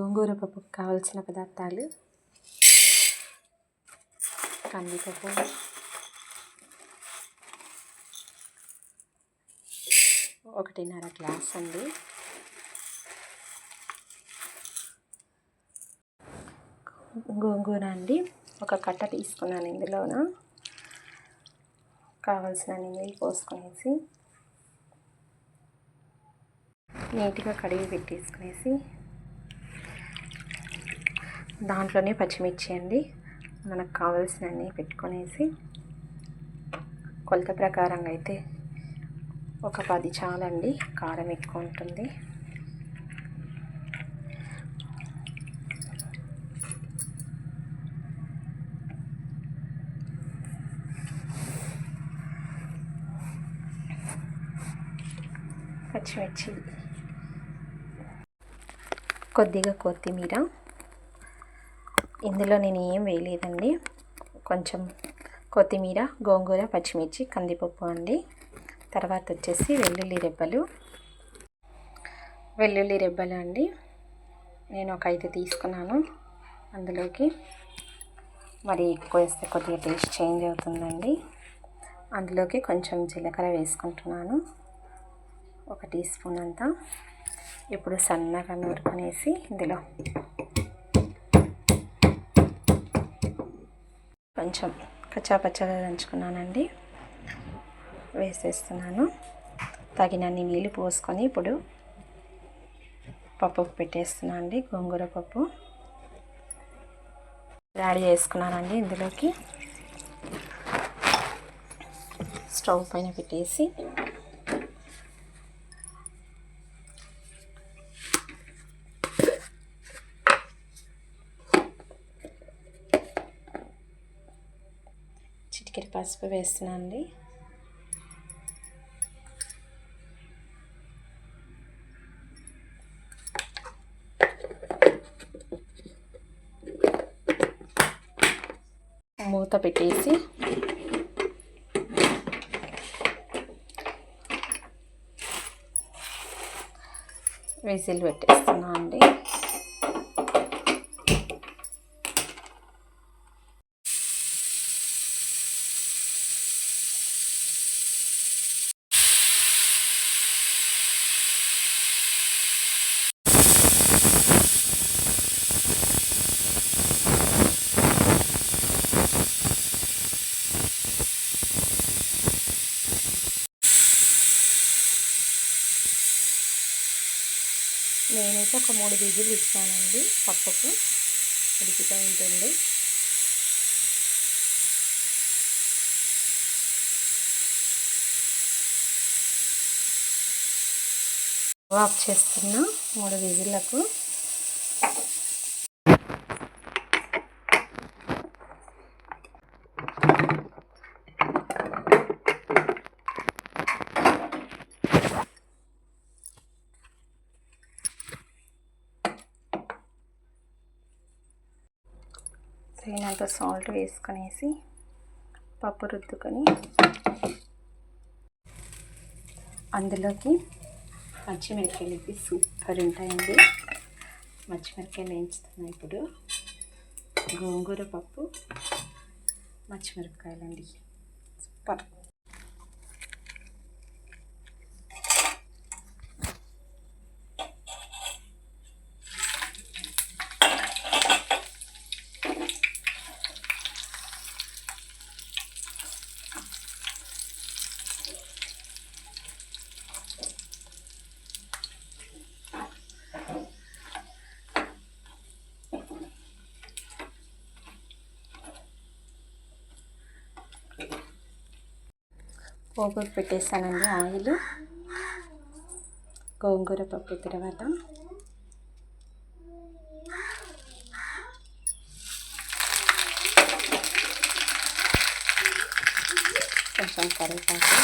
గోంగూర పప్పుకు కావలసిన పదార్థాలు. కందిపప్పు. ఒకటిన్నర గ్లాస్ అండి. గోంగూర అండి. ఒక కట్ట తీసుకున్నాను ఇందులోన. కావలసిన నీళ్ళు పోసుకునేసి. నీట్గా కడిగి పెట్టేసుకునేసి దాంట్లోనే పచ్చిమిర్చి అండి. మనకు కావాల్సినవి పెట్టుకునేసి కొలత ప్రకారంగా అయితే ఒక పది చాలండి. కారం ఎక్కువ ఉంటుంది. పచ్చిమిర్చి. కొద్దిగా కొత్తిమీర. ఇందులో నేను ఏం వేయలేదండి. కొంచెం కొత్తిమీర గోంగూర పచ్చిమిర్చి కందిపప్పు అండి. తర్వాత వచ్చేసి వెల్లుల్లి రెబ్బలు. వెల్లుల్లి రెబ్బలు అండి. నేను ఒక ఐదు తీసుకున్నాను. అందులోకి మరి ఎక్కువ వేస్తే కొద్దిగా టేస్ట్ చేంజ్ అవుతుందండి. అందులోకి కొంచెం జీలకర్ర వేసుకుంటున్నాను. ఒక టీ స్పూన్ అంతా. ఇప్పుడు సన్నగా నూరుకునేసి ఇందులో కొంచెం కచ్చాపచ్చగా దంచుకున్నానండి. వేసేస్తున్నాను. తగినన్ని నీళ్ళు పోసుకొని ఇప్పుడు పప్పు పెట్టేస్తున్నాను అండి గోంగూర పప్పు. యాడ్ చేసుకున్నానండి ఇందులోకి. స్టవ్ పైన పెట్టేసి పసుపు వేస్తున్నానండి. మూత పెట్టేసి విజిల్ పెట్టేస్తున్నా అండి నేనైతే ఒక మూడు విజిల్ ఇస్తానండి పప్పుకు. ఉడికితూ ఉంటుంది. ఆఫ్ చేస్తున్నా మూడు విజిల్లకు తగినంత సాల్ట్ వేసుకునేసి పప్పు రుద్దుకొని అందులోకి పచ్చిమిరపకాయలు ఇవి సూపర్ ఉంటాయండి. పచ్చిమిరపకాయలు వేయించుతున్నాను ఇప్పుడు? గోంగూర పప్పు పచ్చిమిరపకాయలు అండి సూపర్. పోపు పెట్టేస్తానండి ఆయిల్. గోంగూర పప్పు తర్వాత కొంచెం కరివేపాకు.